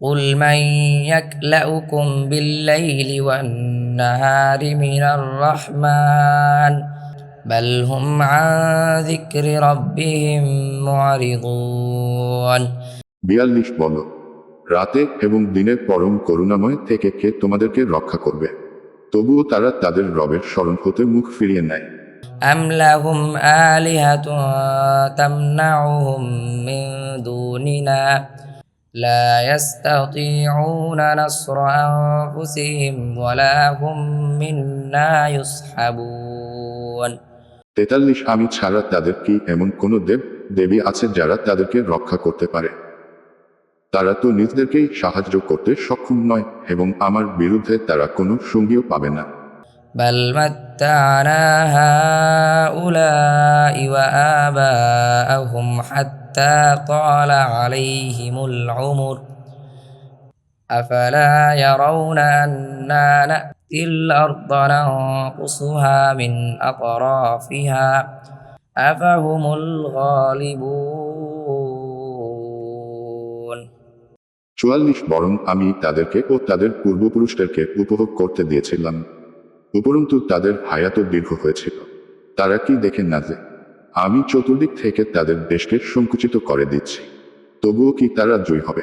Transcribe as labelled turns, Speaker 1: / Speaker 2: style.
Speaker 1: قل من يكلأكم بالليل والنهار من الرحمن بل هم عن ذكر ربهم معرضون
Speaker 2: বিয়াল্লিশ বল রাতে এবং দিনে পরম করুণাময় থেকে কে তোমাদেরকে রক্ষা করবে তবুও তারা তাদের রবের স্মরণ হতে মুখ ফিরিয়ে নেয়
Speaker 1: أم لهم آلهة تمنعهم من دوننا لا يستطيعون نصر أنفسهم ولا هم منا يصحبون
Speaker 2: তেতাল্লিশ আমি ছাড়া তাদের কি এমন কোন দেব দেবী আছে যারা তাদেরকে রক্ষা করতে পারে তারা তো নিজেদেরকেই সাহায্য করতে সক্ষম নয় এবং আমার বিরুদ্ধে তারা কোনো সঙ্গীও পাবে না
Speaker 1: بل متعنا هؤلاء وآباء لهم حتى طال عليهم العمر أفلا يرون أنا نأتي الأرض ننقصها من أطرافها أفهم الغالبون
Speaker 2: চুয়াল্লিশ বরং আমি তাদেরকে ও তাদের পূর্বপুরুষদেরকে উপভোগ করতে দিয়েছিলাম উপরন্তু তাদের হায়াত দীর্ঘ হয়েছিল তারা কি দেখেন না যে আমি চতুর্দিক থেকে তাদের দেশকে সংকুচিত করে দিচ্ছি তবুও কি তারা জয়ী হবে